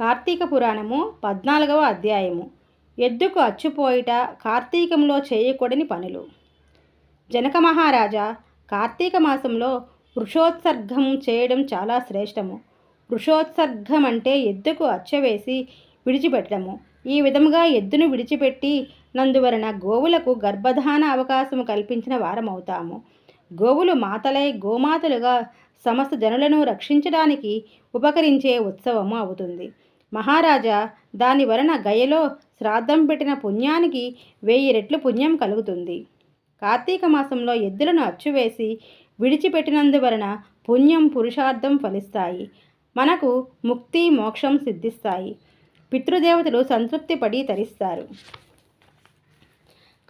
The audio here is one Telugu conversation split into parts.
కార్తీక పురాణము పద్నాలుగవ అధ్యాయము. ఎద్దుకు అచ్చుపోయిట కార్తీకంలో చేయకూడని పనులు. జనక మహారాజా కార్తీక మాసంలో వృషోత్సర్గం చేయడం చాలా శ్రేష్టము. వృషోత్సర్గం అంటే ఎద్దుకు అచ్చవేసి విడిచిపెట్టడము. ఈ విధముగా ఎద్దును విడిచిపెట్టి నందువలన గోవులకు గర్భధాన అవకాశము కల్పించిన వారమవుతాము. గోవులు మాతలై గోమాతలుగా సమస్త జనులను రక్షించడానికి ఉపకరించే ఉత్సవము అవుతుంది. మహారాజా దాని వలన గయలో శ్రాద్ధం పెట్టిన పుణ్యానికి వెయ్యి రెట్లు పుణ్యం కలుగుతుంది. కార్తీక మాసంలో ఎద్దులను అచ్చువేసి విడిచిపెట్టినందువలన పుణ్యం పురుషార్థం ఫలిస్తాయి. మనకు ముక్తి మోక్షం సిద్ధిస్తాయి. పితృదేవతలు సంతృప్తిపడి తరిస్తారు.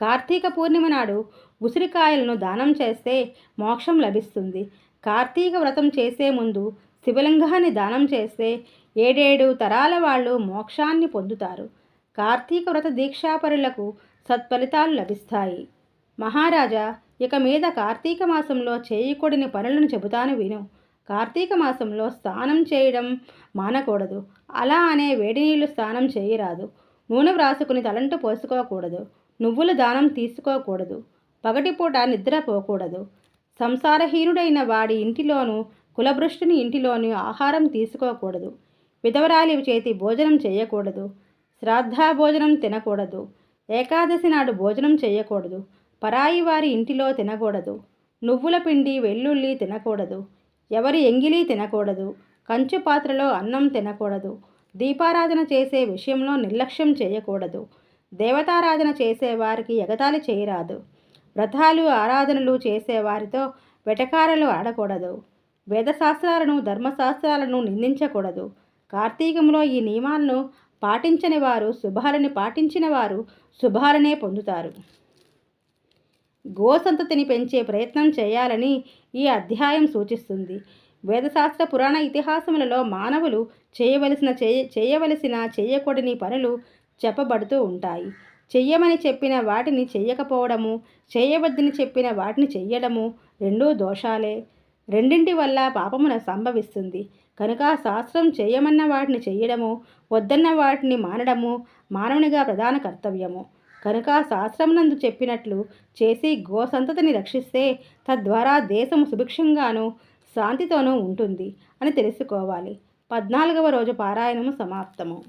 కార్తీక పూర్ణిమ నాడు ఉసిరికాయలను దానం చేస్తే మోక్షం లభిస్తుంది. కార్తీక వ్రతం చేసే ముందు శివలింగాన్ని దానం చేస్తే ఏడేడు తరాల వాళ్ళు మోక్షాన్ని పొందుతారు. కార్తీక వ్రత దీక్షాపరులకు సత్ఫలితాలు లభిస్తాయి. మహారాజా ఇక మీద కార్తీక మాసంలో చేయకూడని పనులను చెబుతాను విను. కార్తీక మాసంలో స్నానం చేయడం మానకూడదు. అలా అనే వేడి నీళ్ళు స్నానం చేయరాదు. నూనె వ్రాసుకుని తలంటు పోసుకోకూడదు. నువ్వుల దానం తీసుకోకూడదు. పగటిపూట నిద్రపోకూడదు సంసారహీనుడైన వాడి ఇంటిలోనూ కులభృష్టుని ఇంటిలోనూ ఆహారం తీసుకోకూడదు. విధవరాలి చేతి భోజనం చేయకూడదు. శ్రాద్ధాభోజనం తినకూడదు. ఏకాదశి నాడు భోజనం చేయకూడదు. పరాయి వారి ఇంటిలో తినకూడదు. నువ్వుల పిండి వెల్లుల్లి తినకూడదు. ఎవరి ఎంగిలి తినకూడదు. కంచు పాత్రలో అన్నం తినకూడదు. దీపారాధన చేసే విషయంలో నిర్లక్ష్యం చేయకూడదు. దేవతారాధన చేసేవారికి ఎగతాళి చేయరాదు. వ్రతాలు ఆరాధనలు చేసేవారితో వెటకారలు ఆడకూడదు. వేదశాస్త్రాలను ధర్మశాస్త్రాలను నిందించకూడదు. కార్తీకంలో ఈ నియమాలను పాటించని వారు శుభాలని పాటించిన వారు శుభాలనే పొందుతారు. గోసంతతిని పెంచే ప్రయత్నం చేయాలని ఈ అధ్యాయం సూచిస్తుంది. వేదశాస్త్ర పురాణ ఇతిహాసములలో మానవులు చేయవలసిన చేయ చేయవలసిన చేయకూడని పనులు చెప్పబడుతూ ఉంటాయి. చెయ్యమని చెప్పిన వాటిని చెయ్యకపోవడము చేయవద్దని చెప్పిన వాటిని చెయ్యడము రెండూ దోషాలే. రెండింటి వల్ల పాపమున సంభవిస్తుంది. కనుక శాస్త్రం చేయమన్న వాటిని చెయ్యడము వద్దన్న వాటిని మానడము మానవునిగా ప్రధాన కర్తవ్యము. కనుక శాస్త్రమునందు చెప్పినట్లు చేసి గోసంతతిని రక్షిస్తే తద్వారా దేశము సుభిక్షంగాను శాంతితోనూ ఉంటుంది అని తెలుసుకోవాలి. పద్నాలుగవ రోజు పారాయణము సమాప్తము.